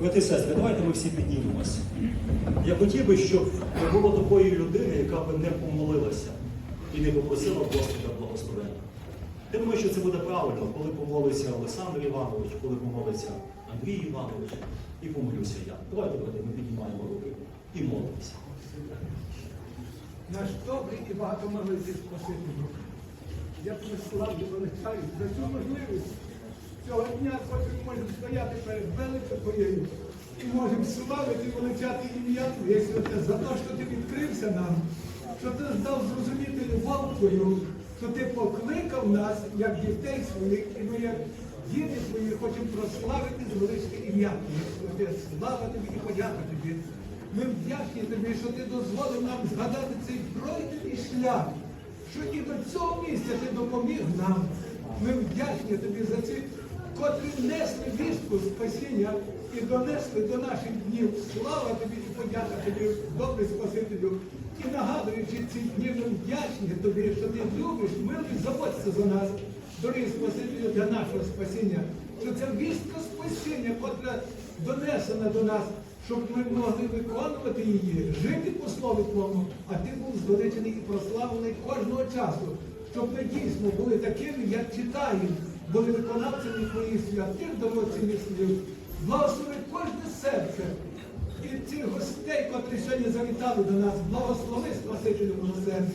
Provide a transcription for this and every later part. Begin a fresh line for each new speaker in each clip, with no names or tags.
Брати сестри, давайте ми всі піднімемося. Я хотів би, щоб не було такої людини, яка би не помолилася і не попросила Господа благословення. Я думаю, що це буде правильно, коли помолиться Олександр Іванович, коли помолиться Андрій Іванович, і помолюся я. Давайте, брати, ми піднімаємо руки і молимося.
Наш добрий і багатомилий Спасителю. Я славлю величаю за цю можливість. Цього дня хоч ми можемо стояти перед великою Твоєю і можемо славити і величати ім'я Твоє святе за те, що ти відкрився нам, що ти здав зрозуміти любов Твою, що ти покликав нас, як дітей своїх, і ми, як діти твої, хочемо прославити звеличити ім'я Твоє святе. Слава тобі і подяка тобі. Ми вдячні тобі, що ти дозволив нам згадати цей пройдений шлях, що і до цього місця ти допоміг нам. Ми вдячні тобі за ці, котрі несли вістку спасіння і донесли до наших днів. Слава тобі і подяка тобі, добрий Спасителю. І нагадуючи ці дні, ми вдячні тобі, що ти любиш, милий, заботься за нас, дорогий Спасителю, для нашого спасіння. Що це вістка спасіння, котра донесена до нас, щоб ми могли виконувати її, жити по слові Твоєму, а ти був звеличений і прославлений кожного часу, щоб ми дійсно були такими, як читаємо, були виконавцями Твоїх святих дорогоцінних слів. Благослови кожне серце. І цих гостей, котрі сьогодні завітали до нас, благослови Спасителю милосердя.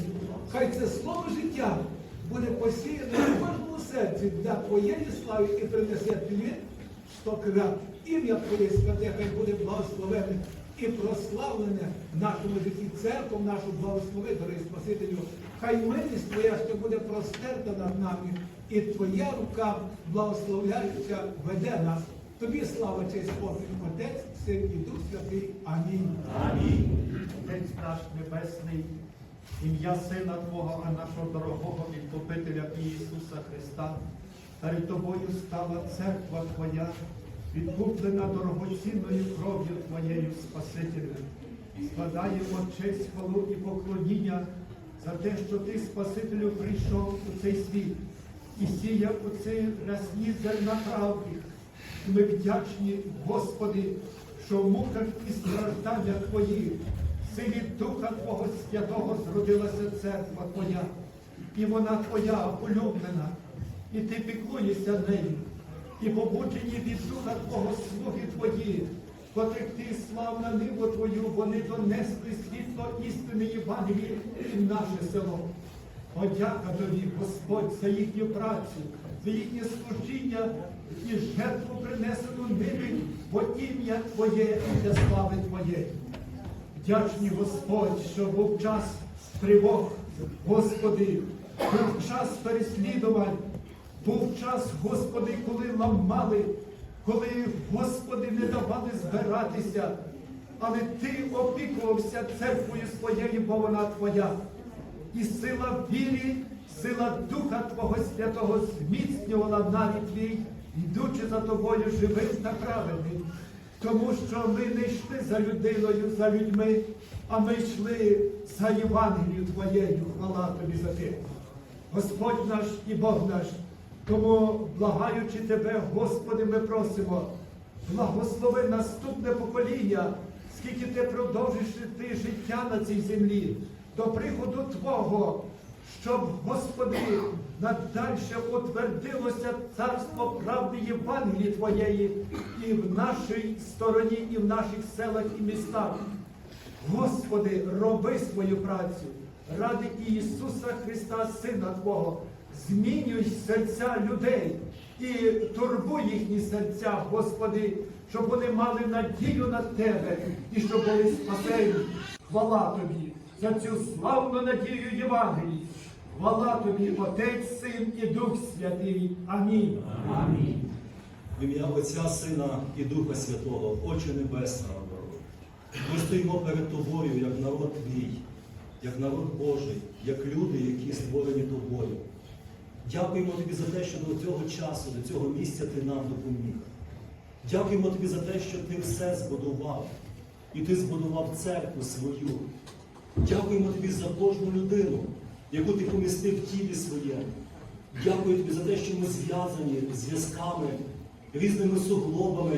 Хай це слово життя буде посіяне в кожному серці для Твоєї слави і принесе плід стократ. Ім'я Твоє святе, хай буде благословене і прославлене в нашому житті церкву, нашу благослови, дорогий Спасителю. Хай милість Твоя, що буде простерта над нами, і Твоя рука, благословляюча, веде нас. Тобі слава, честь, спокій, Отець, Син і Дух Святий. Амінь.
Амінь.
Отець наш Небесний, ім'я Сина Твого, а нашого дорогого Відкупителя Ісуса Христа. Перед Тобою стала церква Твоя, відкуплена дорогоцінною кров'ю Твоєю Спасителю. Складаємо честь, хвалу і поклоніння за те, що Ти, Спасителю, прийшов у цей світ і сіяв у цей рясні зерна правди. Ми вдячні, Господи, що в муках і стражданнях Твоїх, силі Духа Твого Святого зродилася церква Твоя, і вона Твоя улюблена, і Ти піклуєшся нею, і побуджені від Духа Твого слуги Твої, котрих Ти слав на ниву Твою, вони донесли світло істини Євангелії і наше село. Подяка тобі, Господь, за їхню працю, за їхнє служіння і жертву принесену ними, бо ім'я Твоє і для слави Твоєї. Вдячні Господь, що був час тривог, Господи, був час переслідувань, був час, Господи, коли ламали, коли, Господи, не давали збиратися, але Ти опікувався церквою своєю, бо вона Твоя. І сила вірі, сила Духа Твого Святого зміцнювала навіть твій, йдучи за тобою живим та праведним. Тому що ми не йшли за людиною, за людьми, а ми йшли за Євангелією Твоєю. Хвала тобі за те. Господь наш і Бог наш. Тому, благаючи Тебе, Господи, ми просимо, благослови наступне покоління, скільки ти продовжиш ти життя на цій землі, до приходу Твого, щоб, Господи, надальше утвердилося царство правди Євангелії Твоєї і в нашій стороні, і в наших селах і містах. Господи, роби свою працю ради Ісуса Христа, Сина Твого. Змінюй серця людей і турбуй їхні серця, Господи, щоб вони мали надію на Тебе і щоб були спасені. Хвала Тобі за цю славну надію Євангелії. Хвала Тобі, Отець, Син і Дух Святий. Амінь.
Амінь. В ім'я Отця, Сина і Духа Святого, Отче Небесного, ми стоїмо перед Тобою, як народ твій, як народ Божий, як люди, які створені тобою. Дякуємо тобі за те, що до цього часу, до цього місця ти нам допоміг. Дякуємо тобі за те, що ти все збудував, і ти збудував церкву свою. Дякуємо тобі за кожну людину, яку ти помістив в тілі своєму. Дякую тобі за те, що ми зв'язані зв'язками, різними суглобами,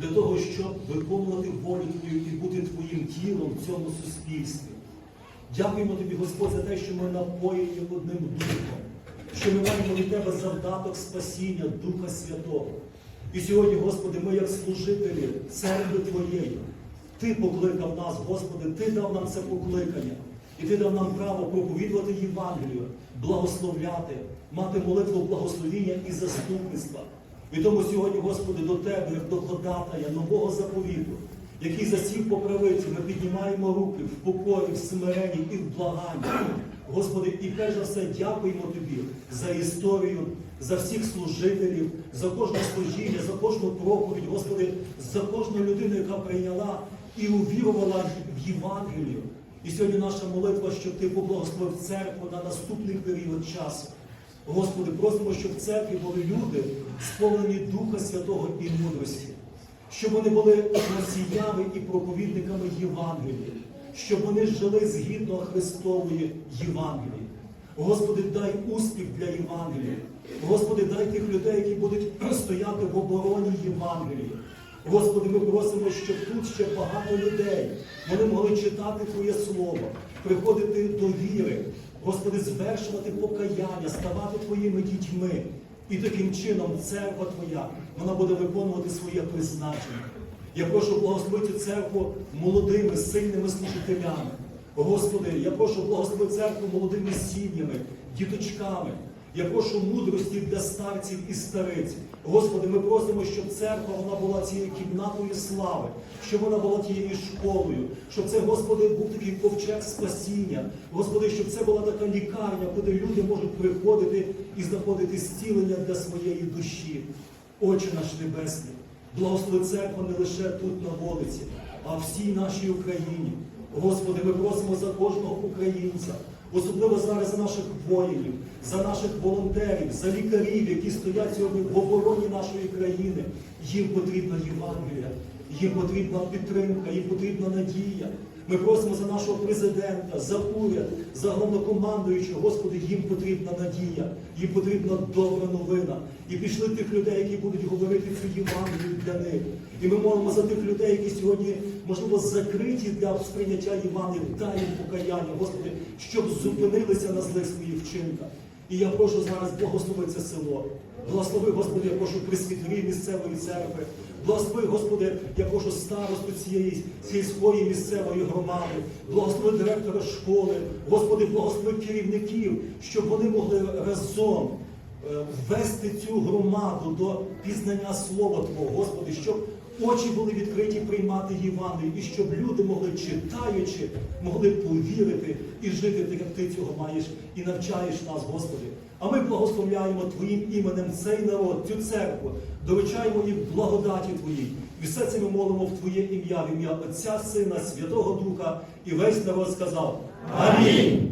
для того, щоб виконувати волю Твою і бути Твоїм тілом в цьому суспільстві. Дякуємо Тобі, Господь, за те, що ми напоєні одним духом, що ми маємо від Тебе завдаток спасіння Духа Святого. І сьогодні, Господи, ми, як служителі церкви Твоєї, Ти покликав нас, Господи, Ти дав нам це покликання. І Ти дав нам право проповідувати Євангелію, благословляти, мати молитву благословіння і заступництва. І тому сьогодні, Господи, до Тебе, як до ходатая нового заповіту, який засів по правиці, ми піднімаємо руки в покорі, в смиренні і в благанні. Господи, і перш за все дякуємо Тобі за історію, за всіх служителів, за кожне служіння, за кожну проповідь, Господи, за кожну людину, яка прийняла і увірувала в Євангелію. І сьогодні наша молитва, щоб Ти поблагословив церкву на наступний період часу. Господи, просимо, щоб в церкві були люди, сповнені Духа Святого і мудрості, щоб вони були носіями і проповідниками Євангелія, щоб вони жили згідно Христової Євангелії. Господи, дай успіх для Євангелія. Господи, дай тих людей, які будуть стояти в обороні Євангелія. Господи, ми просимо, щоб тут ще багато людей вони могли читати Твоє Слово, приходити до віри, Господи, звершувати покаяння, ставати Твоїми дітьми. І таким чином церква Твоя вона буде виконувати своє призначення. Я прошу благословити церкву молодими, сильними служителями. Господи, я прошу благослови церкву молодими сім'ями, діточками. Я прошу мудрості для старців і стариць. Господи, ми просимо, щоб церква вона була цією кімнатою слави, щоб вона була тією школою, щоб це, Господи, був такий ковчег спасіння. Господи, щоб це була така лікарня, куди люди можуть приходити і знаходити зцілення для своєї душі. Отче наш Небесний, благослови церкву не лише тут на вулиці, а всій нашій Україні. Господи, ми просимо за кожного українця, особливо зараз за наших воїнів, за наших волонтерів, за лікарів, які стоять сьогодні в обороні нашої країни. Їм потрібна Євангелія, їм потрібна підтримка, їм потрібна надія. Ми просимо за нашого президента, за уряд, за головнокомандуючого. Господи, їм потрібна надія, їм потрібна добра новина. І пішли тих людей, які будуть говорити цю Євангелію для них. І ми молимо за тих людей, які сьогодні, можливо, закриті для сприйняття Євангелія, дай їм покаяння, Господи, щоб зупинилися на злих своїх вчинках. І я прошу зараз благослови це село. Благослови, Господи, я прошу присвітлі місцевої церкви. Благослови, Господи, я прошу старосту цієї сільської місцевої громади, благослови директора школи, Господи, благослови керівників, щоб вони могли разом е, ввести цю громаду до пізнання Слова Твого, Господи, щоб очі були відкриті приймати Євангелію, і щоб люди могли, читаючи, могли повірити і жити так, як Ти цього маєш і навчаєш нас, Господи. А ми благословляємо Твоїм іменем цей народ, цю церкву, доручаємо їх благодаті Твоїй. І все це ми молимо в Твоє ім'я, в ім'я Отця, Сина, Святого Духа, і весь народ сказав Амінь.